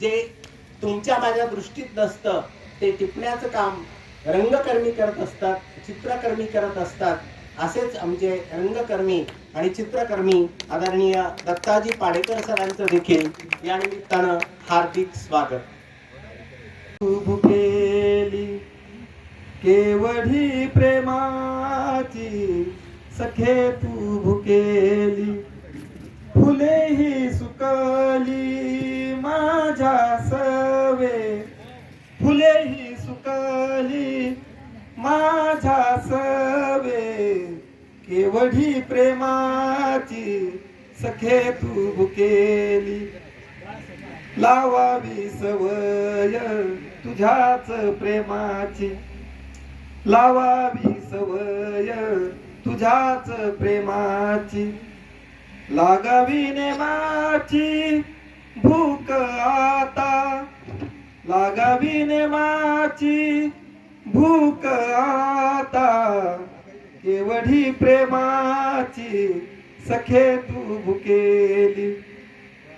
जे तुमच्या माझ्या दृष्टीत नसतं ते टिपण्याचं काम रंगकर्मी करत असतात चित्रकर्मी करत असतात. असेच आमचे रंगकर्मी आणि चित्रकर्मी आदरणीय दत्ताजी पाडेकर सरांचं देखील या निमित्तानं हार्दिक स्वागत. तू भुकेली केवढी प्रेमाची सखे तू भुकेली फुले ही सुकली. माझ्या सवे. फुले ही सुकली माझ्या सवे. केवढी प्रेमाची सखे तू भुकेली. लावावी सवय तुझ्याच प्रेमाची. लावावी सवय तुझ्याच प्रेमाची. लागावी नेमाची. भूक आता लागावी नेमाची. भूक आता केवढी प्रेमाची. सखे तू भुकेली.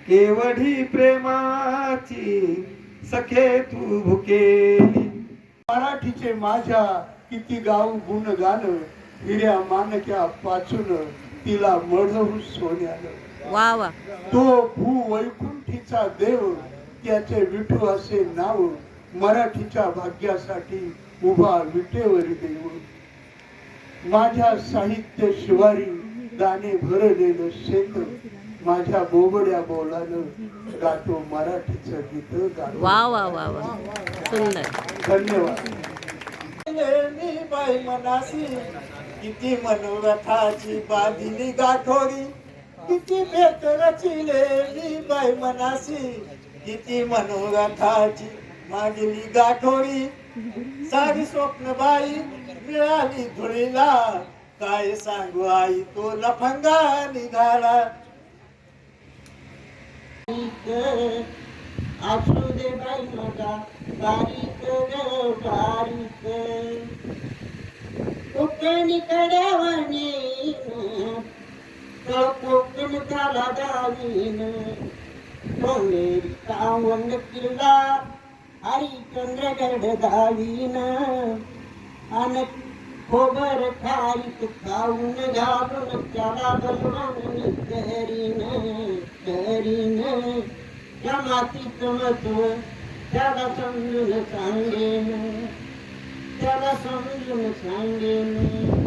केवढी प्रेमाची. सखे तू भुकेली. मराठीचे माझ्या किती गाऊ गुण गाणं हिऱ्या मानक्या पाचून तिला मळहू सोन्यानं. वा वा. तो भू वैकुंठीचा देव त्याचे विठू असे नाव मराठीच्या भाग्यासाठी उभा विटेवरी देव. माझ्या साहित्य शिवारी दाणे भरलेलं शेत माझ्या बोबड्या बोलानं गातो मराठीचं गीत वा वा वा वा. सुंदर. धन्यवाद. बाई मनासी किती मनोरथाची बांधिली गाठोरी किती भेट रचिलेली बाई मनासी किती मनोरथाची मांडली गाठोरी सारी स्वप्न बाई मिळाली धुळीला काय सांगू आई तो लफंगा निघाला. असू दे बाई मगा बारीक बारीक. कोकणी कड्यावाने तो कोकण त्याला दावीन कोंडेरी कावंड किल्ला हरिचंद्रगड दावीन अन खोबर खाईत खाऊन घालून त्याला बलवान करीन करीन त्या मातीचं महत्त्व त्याला समजून सांगेन त्याला समजून सांगेन.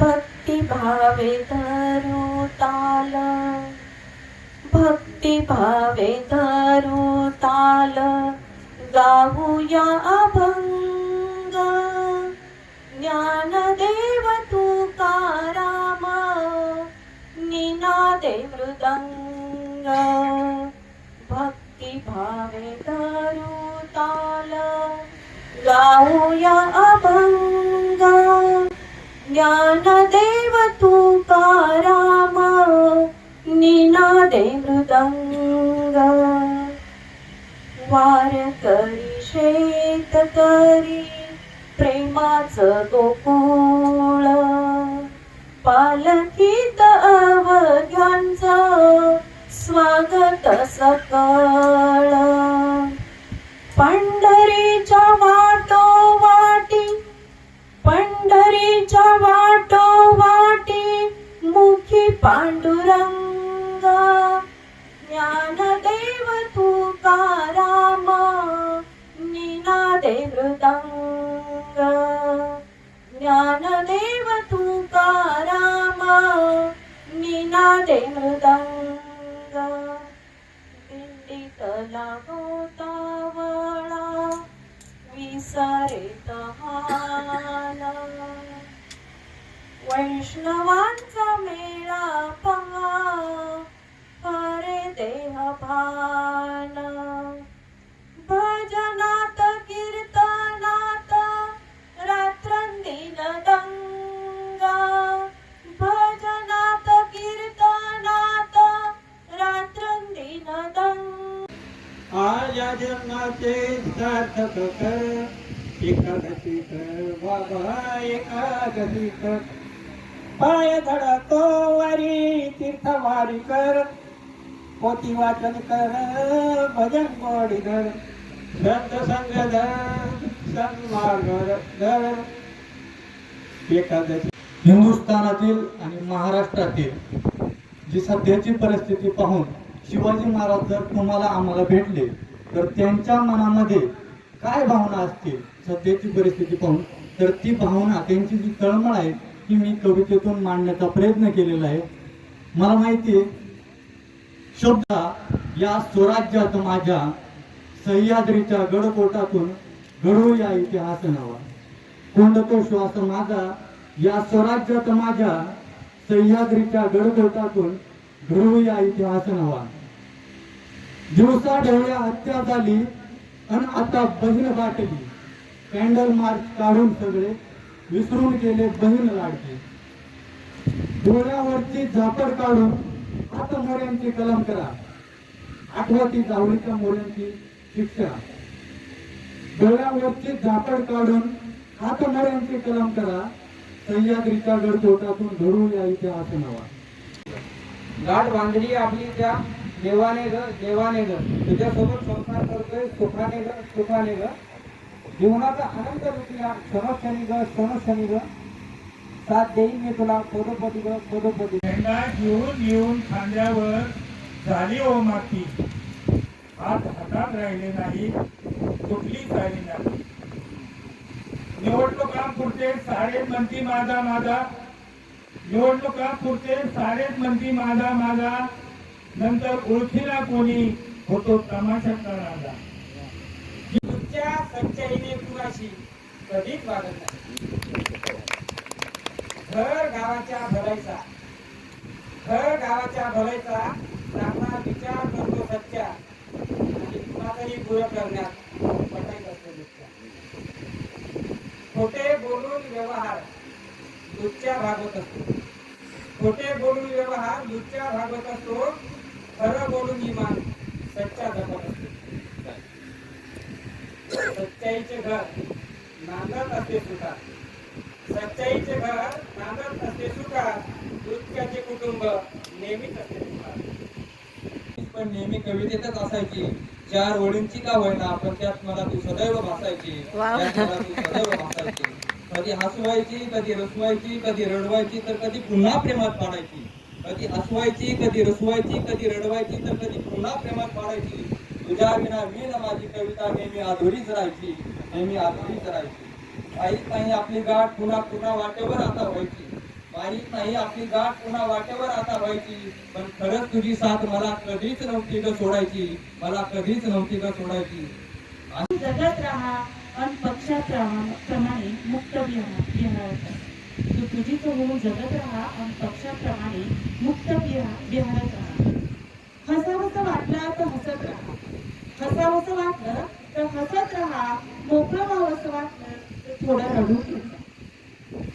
भक्ती भावे धरू ताल। भक्ती भावे धरू ताल। गाऊया अभंग। ज्ञानदेव तुकाराम निनादे मृदंग। भक्ती भावे धरू ताल। गाऊया अभंग। ज्ञानदेव तुकाराम निनादे मृदंग. वार करी शेत करी प्रेमाच गोकुळ. पालकीत अवघ्यांच स्वागत सकळ. पंढरीच्या वाटो वाटी पंढरीच्या वाटो वाटी मुखी पांडुरंग. ज्ञानदेव तुकाराम निनादे मृदंग ज्ञानदेव तुकाराम निनादे मृदंग दिंडीतला गोतावळा विसारे वैष्णवांचा मेळा पहा हरे देह भान भजनात कीर्तनात रात्रंदिन दंगा. भजनात कीर्तनात रात्रंदिन दंग. आया जन्माचे सार्थक कर. एकादशी कर बाबा एकादशी पाय धडा तो वारी तीर्थवारी कर पोती वाचन कर भजन गोडी धर संत संग धर सन्मार्ग धर एकादशी हिंदुस्थानातील आणि महाराष्ट्रातील जी सध्याची परिस्थिती पाहून शिवाजी महाराज जर तुम्हाला आम्हाला भेटले तर त्यांच्या मनामध्ये काय भावना असतील? सध्याची परिस्थिती पाहून तर ती भावना त्यांची जी तळमळ आहे ती मी कवितेतून मांडण्याचा प्रयत्न केलेला आहे. मला माहिती आहे शब्द या स्वराज्यात माझ्या सह्याद्रीच्या गडकोटातून घडू या इतिहास नवा. कोंडतो श्वास माझा या स्वराज्यात माझ्या सह्याद्रीच्या गडकोटातून घडू या इतिहास नावा. दिवसा ढवळ्या हत्या झाली आणि आता बहीण वाटली कॅन्डल मार्च काढून सगळे विसरून गेले बहीण लाडके. डोळ्यावरची झापड काढून आता मोऱ्यांची कलम करा. आठवती जावळीच्या मोऱ्यांची शिक्षा. डोळ्यावरची झापड काढून हात मोऱ्यांची कलम करा. सह्याद्रीच्या गडकोटातून घडू या इतिहास नवा गाठ बांधली आपली त्या देवाने ग देवाने ग. तुझ्यासोबत संसार करतोय सुखाने ग सुखाने ग. जीवनाचा आनंद लुटला क्षणोक्षणी ग क्षणोक्षणी ग. साथ देईन मी तुला पदोपदी ग पदोपदी. झेंडा घेऊन येऊन खांद्यावर झाली ओ माती. हात हातात राहिले नाही कुठली झाली नाही. निवडणुकांपुरते सारे म्हणती माझा माझा. निवडणुकांपुरते सारेच म्हणती माझा माझा. नंतर ओळखीला कोणी होतो तमाशा करणारा तुमच्या सच्चाईने कुणाशी कधीच वागत नाही. घर गावाच्या भलायचा घर गावाच्या भलायचा चांगला विचार करतो सच्चा. आणि कुणातरी गुरु करण्यात पटाईत असतो दुःखा खोटे बोलून व्यवहार दुःखच्या भागवत असतो. खोटे बोलून व्यवहार दुःखच्या भागवत असतो. खरं बोलून इमान सच्चा जपत असतो. सच्चाईचे घर नांदत असते सुखात सच्चाईचे घर नांदत असते सुखात दुःखाचे कुटुंब नेहमीच असते सुखात पण नेहमी कवितेतच असायची चार ओळींची का होईना पण त्यात मला तू सदैव भासायची. त्यात मला तू सदैव भासायची. कधी हसवायची कधी रसवायची कधी रडवायची तर कधी पुन्हा प्रेमात पाडायची. कधी हसवायची कधी रसवायची कधी रडवायची तर कधी पुन्हा प्रेमात पाडायची. तुझ्या विना मी ना माझी कविता नेहमी अधुरीच राहायची नेहमी अधुरीच राहायची माहीत नाही आपली गाठ पुन्हा पुन्हा वाटेवर आता व्हायची माहीत नाही आपली गाठ पुन्हा वाटेवर आता व्हायची पण खरंच तुझी साथ मला कधीच नव्हती ग सोडायची मला कधीच नव्हती ग सोडायची जगत राहा आणि पक्षाप्रमाणे मुक्त विहार विहारायचा तू तुझीच होऊन जगत राहा आणि पक्षाप्रमाणे मुक्त विहार विहारत राहा हसावंसं वाटलं तर हसत राहा हसावंसं वाटलं तर हसत राहा. मोकळं व्हावंसं वाटलं तर थोडं रडून घेत जा.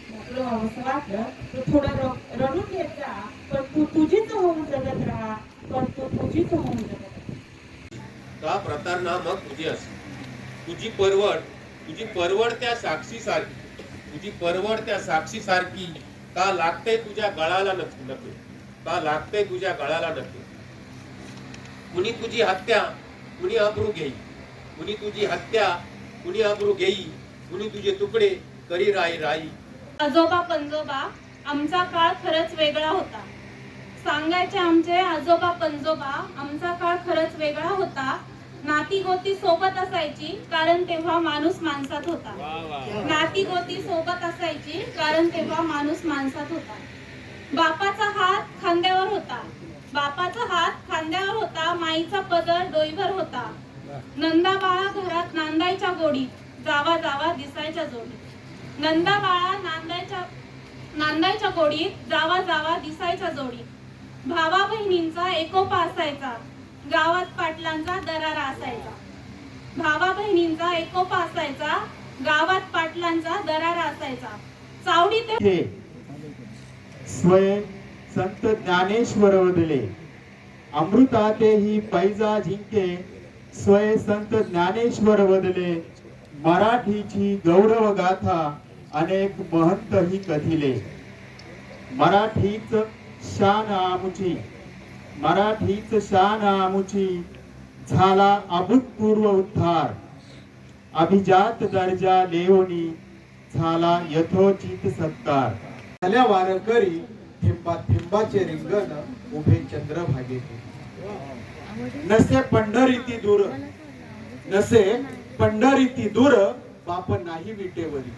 मोकळं व्हावंसं वाटलं तर थोडं रडून घेत जा. पण तू तुझीच होऊन जगत राहा. पण तू तुझीच होऊन जगत का प्रतारणा मग तुझी असे तुझी परवड तुझी परवड त्या साक्षी सारखी तुझी परवड त्या साक्षी सारखी का लागते तुझ्या गळाला नको का लागते तुझ्या गळाला नको कुणी तुझी हत्या कुणी अब्रू घेई? कुणी तुझी हत्या? कुणी अब्रू घेई? कुणी तुझे तुकडे? करी राई राई. आजोबा पंजोबा आमचा काळ खरंच वेगळा होता. सांगायचे आमचे आजोबा पंजोबा आमचा काळ खरंच वेगळा होता. नाती गोती सोबत असायची कारण तेव्हा माणूस माणसात होता. नाती गोती सोबत असायची कारण तेव्हा माणूस माणसात होता. बापाचा हात खांद्यावर होता. बापाचा हात खांद्यावर होता माईचा पदर डोईवर होता. नंदा बाळा घरात नांदायच्या गोडीत जावा जावा दिसायच्या जोडीत नंदा बाळा नांदायच्या नांदायच्या गोडीत जावा जावा दिसायच्या जोडीत भावा बहिणींचा एकोपा असायचा गावात पाटलांचा दरारा असायचा. भावा बहिणींचा एकोपा असायचा गावात पाटलांचा दरारा असायचा. चावडी ते स्वयं संत ज्ञानेश्वर वदले अमृताते ही पैजा जिंके स्वयं संत ज्ञानेश्वर वदले मराठीची गौरव गाथा अनेक महंत ही कथिले. मराठीच शान आमुची मराठीच शान आमुची झाला अभूतपूर्व उद्धार. अभिजात दर्जा लेवणी झाला यथोचित सत्कार. झाल्या वारकरी थेंबा थेंबाचे रिंगण उभे चंद्र भागे नसे पंढरीती दूर. नसे पंढरीती दूर बाप नाही विटेवरी.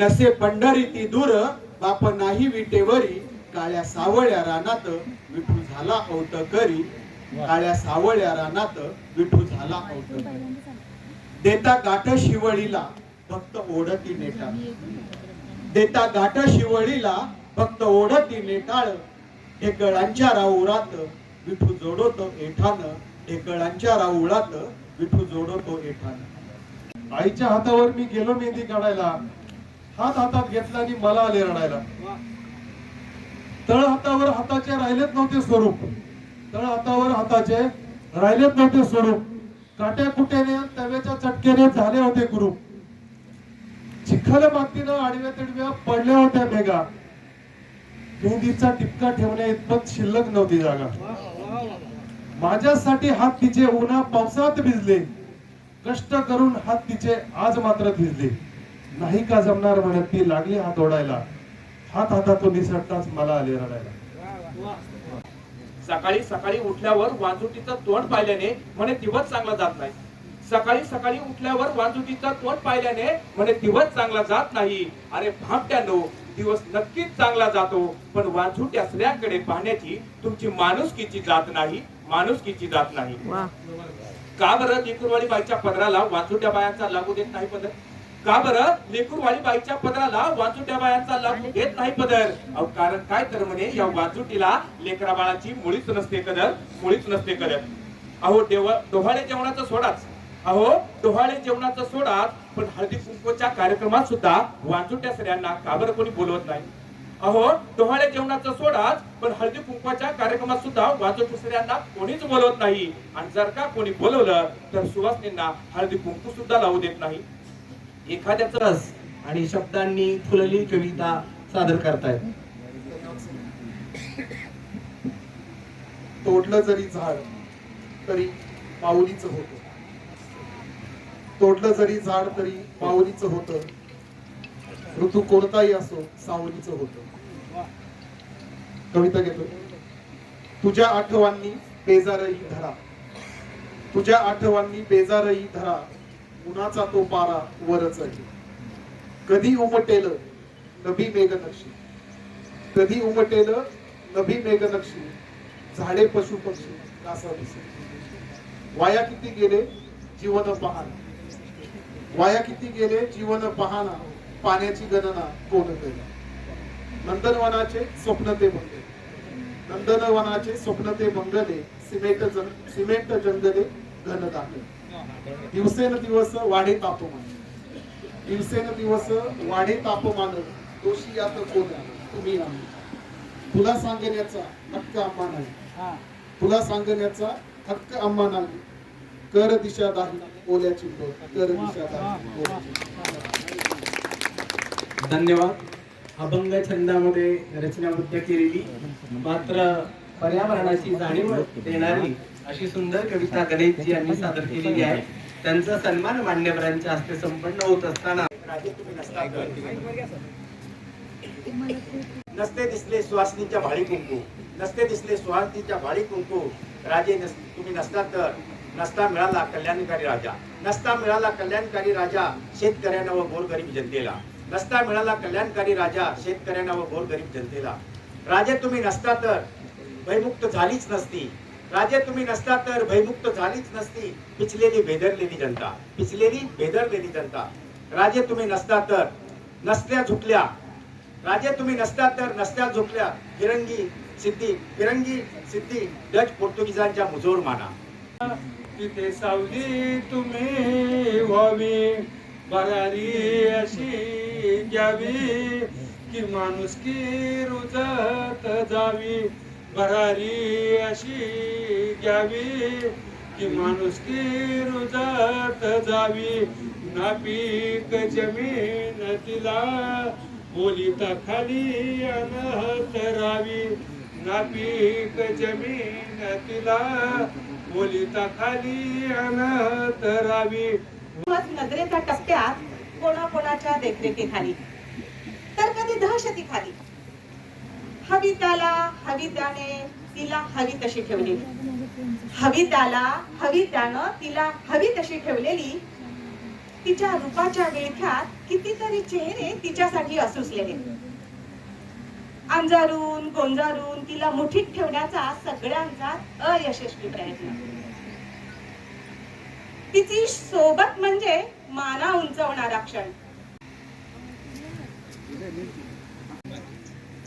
नसे पंढरीती दूर बाप नाही विटेवरी. काळ्या सावळ्या रानात विठू झाला औत करी काळ्या सावळ्या रानात विठू झाला औत करी देता गाठ शिवळीला भक्त ओढती नेटा देता गाठ शिवळीला फक्त ओढती नेटाळ. ढेकळांच्या राऊरात विठू जोडतो एठान ढेकळांच्या राऊळात विठू जोडतो एठान आईच्या हातावर मी गेलो मेहंदी काढायला. हात हातात घेतला आणि मला आले रडायला. तळ हातावर हाताचे राहिलेच नव्हते स्वरूप. तळ हातावर हाताचे राहिलेच नव्हते स्वरूप. काट्या कुट्याने तव्याच्या चटक्याने झाले होते गुरु. चिखल मातीनं आडव्या तिडव्या पडल्या होत्या भेगा मेहंदीचा टिपका ठेवण्या इतपत शिल्लक नव्हती जागा. माझ्यासाठी हात तिचे उन्हा पावसात भिजले. कष्ट करून हात तिचे आज मात्र भिजले. नाही का जमणार म्हणत ती लागली हात ओढायला. हात हातातून निसटताच मला आले रडायला. सकाळी सकाळी उठल्यावर वांजुटीचं तोंड पाहिल्याने म्हणे दिवस चांगला जात नाही. सकाळी सकाळी उठल्यावर वांजुटीचं तोंड पाहिल्याने म्हणे दिवस चांगला जात नाही. अरे भामट्यानो दिवस नक्कीच चांगला जातो पण वांझुट्या स्त्रियांकडे पाहण्याची तुमची माणुसकीची जात नाही माणुसकीची जात नाही. का बरं लेकरवाडी बाईच्या पदराला वांजुट्या बायांचा लागू देत नाही पदर? का बरं लेकरवाडी बाईच्या पदराला वांजुट्या बायांचा लागू देत नाही पदर? अहो कारण काय तर म्हणे या वांजुटीला लेकरा बाळाची मुळीच नसते कदर मुळीच नसते कदर. अहो देव डोहाळे जेवणाचं सोडाच. अहो डोहाळे जेवणाचं सोडाच पण हळदी कुंकूच्या कार्यक्रमात सुद्धा वांजुट्या स्त्रियांना का बरं कोणी बोलवत नाही? अहो डोहाळे जेवणाचं सोडाच पण हळदी कुंकवाच्या कार्यक्रमात सुद्धा वाजोटी स्त्रियांना कोणीच बोलवत नाही. आणि जर का कोणी बोलवलं तर सुवासनींना हळदी कुंकू सुद्धा लावू देत नाही. एखाद्याच रस आणि शब्दांनी फुलली कविता सादर करतायत. तोडलं जरी झाड तरी पाऊलीच होतं. तोडलं जरी झाड तरी माऊलीच होत. ऋतू कोणताही असो सावलीच होत. कविता घेतो. तुझ्या आठवांनी बेजारही धरा. तुझ्या आठवांनी बेजारही धरा. उन्हाचा तो पारा वरच आहे. कधी उमटेल नभी मेघनक्षी कधी उमटेल नभी मेघनक्षी झाडे पशु पक्षी कासा दिसे वाया किती गेले जीवन पाहणा वाया किती गेले जीवन पाहणा पाण्याची गणना कोण करी नंदनवनाचे स्वप्न ते बंगले नंदनवनाचे स्वप्न ते बंगले सिमेंट सिमेंट जंगले घन दाखले दिवसेन दिवस वाढे तापमान. दिवसेन दिवस वाढे तापमान. दोषी यात कोण तुम्ही आम्ही. तुला सांगण्याचा हक्क आम्हा नाही तुला सांगण्याचा हक्क आम्हा नाही कर दिशा दाही. ओल्याची धन्यवाद. अभंग छंदामध्ये रचनाबद्ध केलेली मात्र पर्यावरणाची जाणीव देणारी अशी सुंदर कविता गणेशजी यांनी सादर केलेली आहे. त्यांचा सन्मान मान्यवरांच्या हस्ते संपन्न होत असताना. नसते दिसले सुहासनीच्या भाळी कुंकू नसते दिसले सुहासनीच्या भाळी कुंकू. राजे तुम्ही नसता तर नसता मिळाला कल्याणकारी राजा. नसता मिळाला कल्याणकारी राजा शेतकऱ्यांना व गोरगरीब जनतेला. नसता मिळाला कल्याणकारी राजा शेतकऱ्यांना व गोरगरीब जनतेला. राजे तुम्ही नसता तर भयमुक्त झालीच नसती. राजे तुम्ही नसता तर भयमुक्त झालीच नसती. पिचलेली बेदरलेली जनता. पिचलेली बेदरलेली जनता. राजे तुम्ही नसता तर नसत्या झुकल्या. राजे तुम्ही नसता तर नसत्या झुकल्या. फिरंगी सिद्धी फिरंगी सिद्धी डच पोर्तुगीजांच्या मुजोर माना तिथे सावली तुम्ही व्हावी. भरारी अशी घ्यावी की माणुसकी रुजत जावी. भरारी अशी घ्यावी की माणुसकी रुजत जावी. नापीक जमीन तिला बोलिता खाली अनहत रावी. नापीक पीक जमीन तिला मुलीचा खाली अनहत रावी. नजरेच्या टप्प्यात कोणाकोणाच्या देखरेखीखाली? तर कधी दहशतीखाली. हवी त्याला हवी त्याने तिला हवी तशी ठेवलेली. हवी त्याला हवी त्यानं तिला हवी तशी ठेवलेली. तिच्या रूपाच्या वेळख्यात कितीतरी चेहरे तिच्यासाठी असूसलेले. अंजारून गोंजारून तिला मुठीत ठेवण्याचा सगळ्यांचा अयशस्वी प्रयत्न. तिची सोबत म्हणजे माना उंचवणारा क्षण.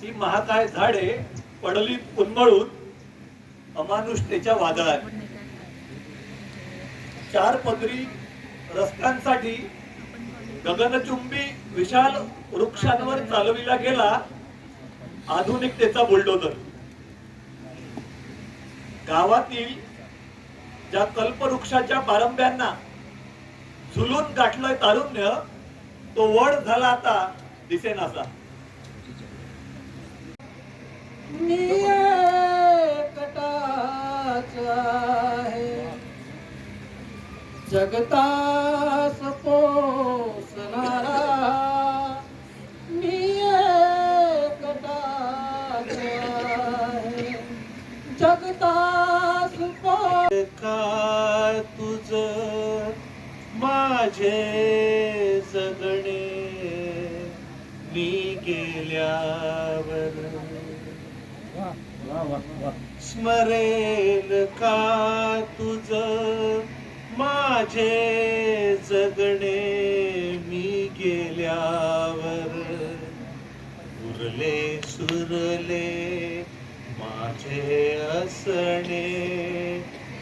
ती महाकाय झाडे पडली उन्मळून अमानुष्यतेच्या वादळात. चार पदरी रस्त्यांसाठी गगनचुंबी विशाल वृक्षांवर चालविला गेला. आधुनिकतेचा बुलडोजर. गावातील ज्या कल्पवृक्षाच्या पारंब्यांना झुलून गाठलंय तारुण्य तो वड झाला आता दिसेनासा. जगता स्मरेल का तुझ? माझे जगणे मी गेल्यावर. उरले सुरले माझे असणे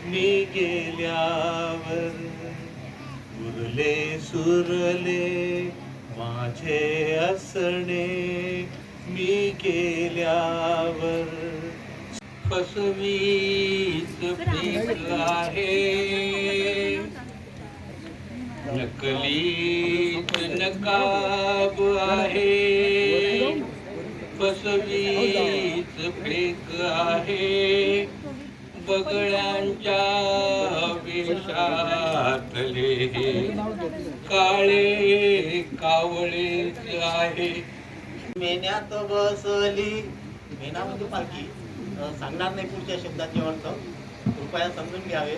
मी गेल्यावर. उरले सुरले माझे असणे मी गेल्यावर. फसवीच पीक आहे नकलीच नकाब आहे। फसवीच फेक आहे। बगळ्यांच्या वेशातले काळे कावळेच आहे। मेन्यात बसली। मेना म्हणजे पालखी। सांगणार नाही पुढच्या शब्दाचे अर्थ. कृपया समजून घ्यावे.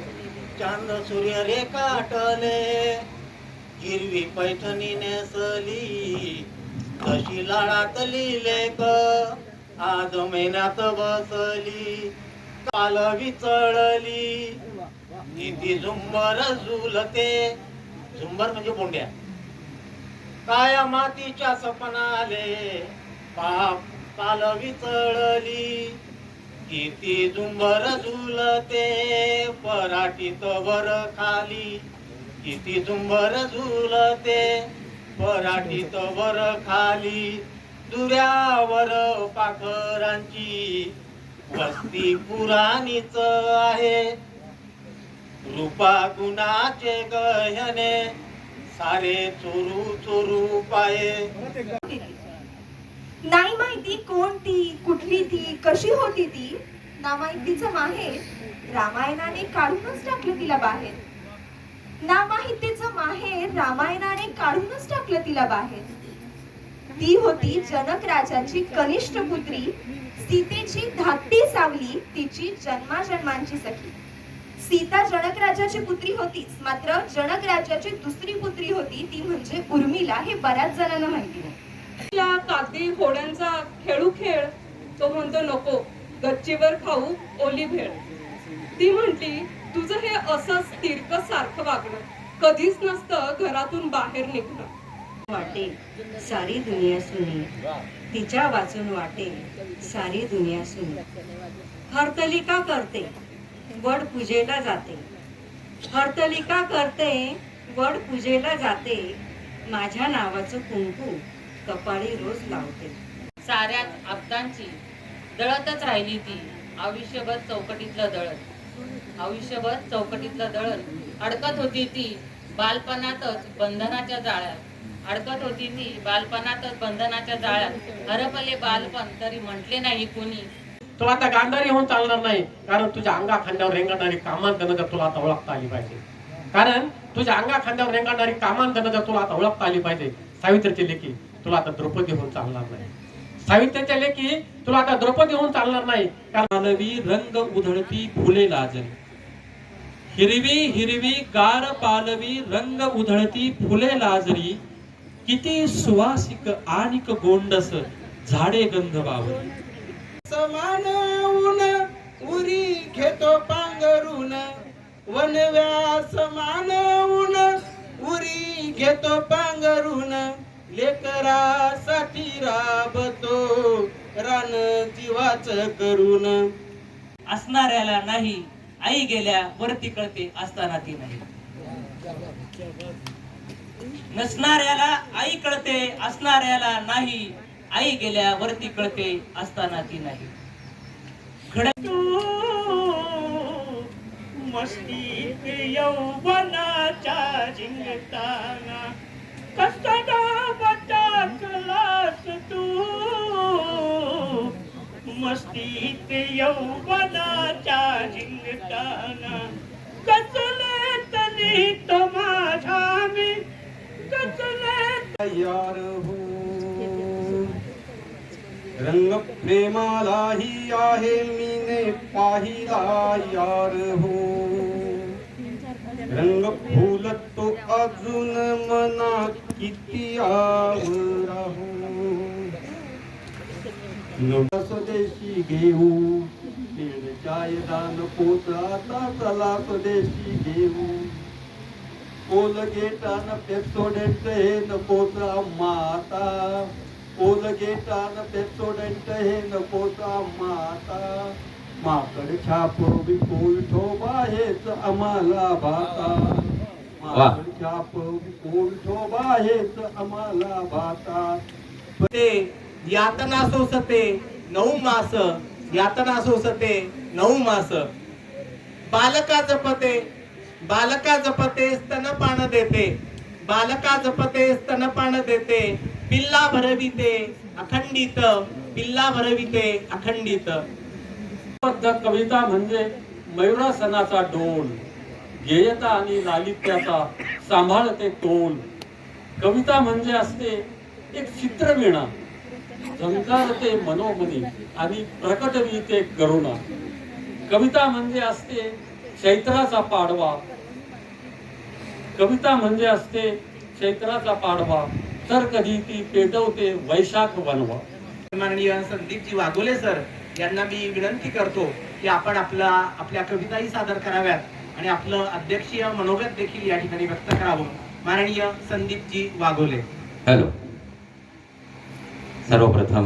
चांद सूर्य रेखाटले हिरवी पैठणी नेसली तशी लाडातली लेक आज मेन्यात बसली. काल विचळली. निधी झुंबर झुलते. झुंबर म्हणजे बोंड्या. काय मातीच्या सपनाले पाप काल विचळली. किती झुंबर झुलते पराठीत वर खाली. किती झुंबर झुलते पराठीत वर खाली. दुऱ्यावर पाखरांची वस्ती पुराणीच आहे. रूपा गुणाचे गहने सारे चोरू चोरू पाये. नाही माहिती कोण ती कुठली ती कशी होती ती ना माहितीच माहेर रामायणाने काढूनच टाकलं तिला बाहेर. ना माहितीचं माहेर रामायणाने काढूनच टाकलं तिला बाहेर. ती होती जनक राजाची कनिष्ठ पुत्री सीतेची धाकटी सावली तिची जन्माजन्मांची सखी. सीता जनक राजाची पुत्री होतीच मात्र जनक राजाची दुसरी पुत्री होती ती म्हणजे उर्मिला हे बऱ्याच जणांना माहिती नाही. कागदी घोड्यांचा खेळू खेळ तो म्हणतो नको गच्चीवर खाऊ ओली भेळ. ती म्हंटली तुझं हे असंच तिरकस सारखं वागणं कधीच नसतं घरातून बाहेर निघणं. वाटे सारी दुनिया सुनी. तिच्या वाचून वाटे सारी दुनिया सुनी. हरतलिका करते वड पूजेला जाते. हरतलिका करते वड पूजेला जाते. माझ्या नावाचं कुंकू कपाळी रोज लावते. साऱ्याच आपदांची दळतच राहिली ती. आयुष्यभर चौकटीतलं दळण. आयुष्यभर चौकटीतलं दळण. अडकत होती ती बालपणातच बंधनाच्या जाळ्यात. अडकत होती ती बालपणातच बंधनाच्या जाळ्यात. हरपले बालपण तरी म्हटले नाही कुणी. तुला आता गांधारी होऊन चालणार नाही. कारण तुझ्या अंगा खांद्यावर रेंगाळणारी कामांतनं जर तुला आता ओळखता आली पाहिजे. कारण तुझ्या अंगा खांद्यावर रेंगाळणारी कामांतनं जर तुला आता ओळखता आली पाहिजे. सावित्रीची लेखी. तुला आता द्रौपदी होऊन चालणार नाही. सावित्र्याच्या लेखी तुला आता द्रौपदी होऊन चालणार नाही. कारण रंग उधळती फुले लाजरी हिरवी हिरवी गार पालवी रंग उधळती फुले लाजरी किती सुवासिक आणिक गोंडस झाडे गंध वावरी समान ऊन उरी घेतो पांघरून. वनव्या समान ऊन उरी घेतो पांघरून. लेकरासाठी राबतो रान जीवाच करून. असणाऱ्याला नाही आई गेल्या वरती कळते असताना ती नाही. नसणाऱ्याला आई कळते असणाऱ्याला नाही आई गेल्या वरती कळते असताना ती नाही. मस्तीत यौवनाच्या जिंकताना कष्टाचा यौवनाच्या जिंकताना कसले तरी तो माझा मी कसले तयार हो. रंग प्रेमालाही आहे मीने पाहिला यार हो. रंग फुलत तो अजून मना किती आवरा स्वदेशी घेऊ. चाय दान पोत आता चला स्वदेशी घेऊ. ओलगेटान पेप्सोडेंट हे नकोच माता. ओलगेटान पेप्सोडेंट हे नकोच माता. माकड छाप विपुल ठोबा हेच आम्हाला भाता. माकड छाप विपुल ठोबा हेच आम्हाला भाता. ते यातना सोसते नऊ मास. यातना सोसते नऊ मास. बालका जपते बालका जपते स्तनपान देते. बालका जपते स्तनपान देते. पिल्ला भरविते अखंडित. पिल्ला भरविते अखंडित. कविता म्हणजे मयुरासनाचा डोल. गेयता आणि लालित्याचा सांभाळते तोल. कविता म्हणजे असते एक चित्रवीणा. झंकारते मनोमनी आणि प्रकटविते करुणा. कविता म्हणजे असते चैत्राचा पाडवा. कविता म्हणजे असते चैत्राचा पाडवा. तर कधी ती पेटवते वैशाख बनवा माननीय संदीपजी वाघोले सर यांना मी विनंती करतो की आपण आपला आपल्या कविताही सादर कराव्यात आणि आपलं अध्यक्षीय मनोगत देखील या ठिकाणी व्यक्त करावं. माननीय संदीपजी वाघोले. हॅलो. सर्वप्रथम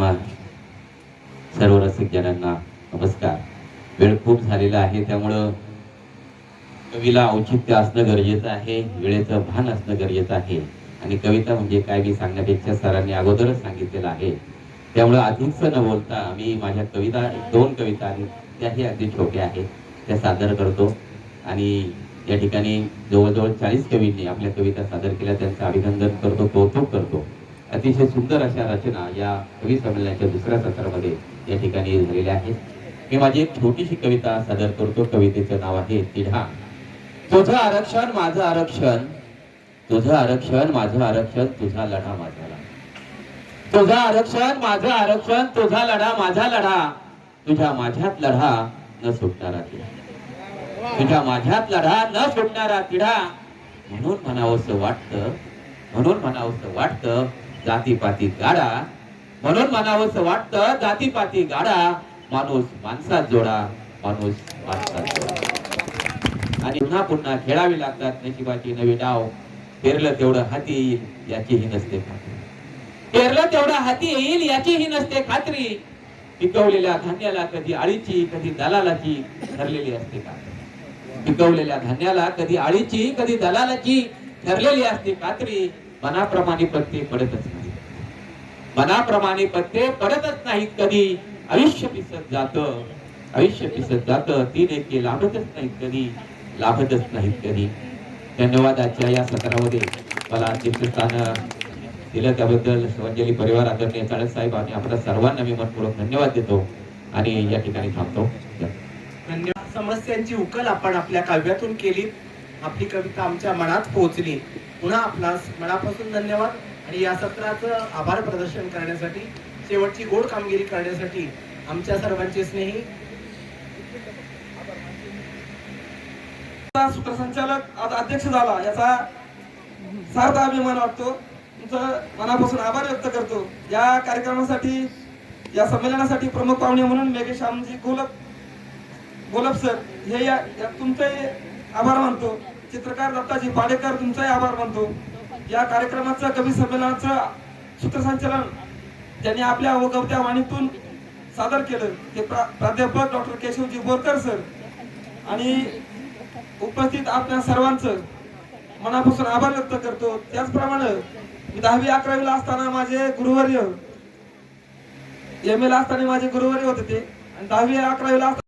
सर्व रसिकजनांना नमस्कार. वेळ खूप झालेला आहे त्यामुळं कवीला औचित्य असणं गरजेचं आहे वेळेचं भान असणं गरजेचं आहे. आणि कविता म्हणजे काय मी सांगण्यापेक्षा सरांनी अगोदरच सांगितलेलं आहे. त्यामुळं अधिकच न बोलता मी माझ्या कविता दोन कविता आहेत त्याही अगदी छोट्या आहेत त्या सादर करतो. आणि या ठिकाणी जवळजवळ चाळीस कवींनी आपल्या कविता सादर केल्या त्यांचं अभिनंदन करतो कौतुक करतो. अतिशय सुंदर अशा रचना या कवी संमेलनाच्या दुसऱ्या सत्रामध्ये या ठिकाणी झालेल्या आहेत. मी माझी एक छोटीशी कविता सादर करतो. कवितेचं नाव आहे तिढा. तुझं आरक्षण माझं आरक्षण. तुझं आरक्षण माझं आरक्षण. तुझा लढा माझा लढा. तुझं आरक्षण माझं आरक्षण. तुझा लढा माझा लढा. तुझ्या माझ्यात लढा न सुटणारा तिढा. तुझ्या माझ्यात लढा न सुटणारा तिढा. म्हणून म्हणावंसं वाटतं. म्हणून म्हणावंसं वाटतं. जातीपाती गाडा. म्हणून म्हणावंसं वाटतं जातीपाती गाडा माणूस माणसात जोडा माणूस माणसात जोडा. आणि पुन्हा पुन्हा खेळावी लागतात नशिबाची नवी डाव. पेरलं तेवढं हाती येईल याचीही नसते खात्री. पेरलं तेवढं हाती येईल याचीही नसते खात्री. पिकवलेल्या धान्याला कधी आळीची कधी दलालाची ठरलेली असते खात्री. पिकवलेल्या धान्याला कधी आळीची कधी दलालाची ठरलेली असते खात्री. मनाप्रमाणे प्रत्येक पडतच असते मनाप्रमाणे पत्ते पडतच नाहीत कधी. आयुष्य पिसत जात. आयुष्य पिसत जात. ती एके लाभतच नाहीत कधी. लाभतच नाहीत कधी. धन्यवादाच्या या सत्रामध्ये. मला अध्यक्षस्थान दिलं त्याबद्दल शिवांजली परिवार आदरणीय चाळक साहेब आणि आपल्या सर्वांना मी मनपूर्वक धन्यवाद देतो आणि या ठिकाणी थांबतो. धन्यवाद. समस्यांची उकल आपण आपल्या काव्यातून केली आपली कविता आमच्या मनात पोहोचली. पुन्हा आपणास मनापासून धन्यवाद. आणि या सत्राचं आभार प्रदर्शन करण्यासाठी शेवटची गोड कामगिरी करण्यासाठी आमच्या सर्वांचे स्नेही. सूत्रसंचालक आज अध्यक्ष झाला याचा सार्थ अभिमान वाटतो. तुमचं मनापासून आभार व्यक्त करतो. या कार्यक्रमासाठी या संमेलनासाठी प्रमुख पाहुणे म्हणून मेघेश श्यामजी गोलप गोलप सर हे या या तुमचे आभार मानतो. चित्रकार दत्ताजी पाडेकर तुमचाही आभार मानतो. या कार्यक्रमाचं कवी संमेलनाचं सूत्रसंचालन ज्यांनी आपल्या अवगवत्या वाणीतून सादर केलं. ते प्रा- प्राध्यापक डॉक्टर केशवजी बोरकर सर आणि उपस्थित आपल्या सर्वांचं मनापासून आभार व्यक्त करतो. त्याचप्रमाणे मी दहावी अकरावीला असताना माझे गुरुवर्य एम ए असताना माझे गुरुवर्य होते ते. आणि दहावी अकरावीला असताना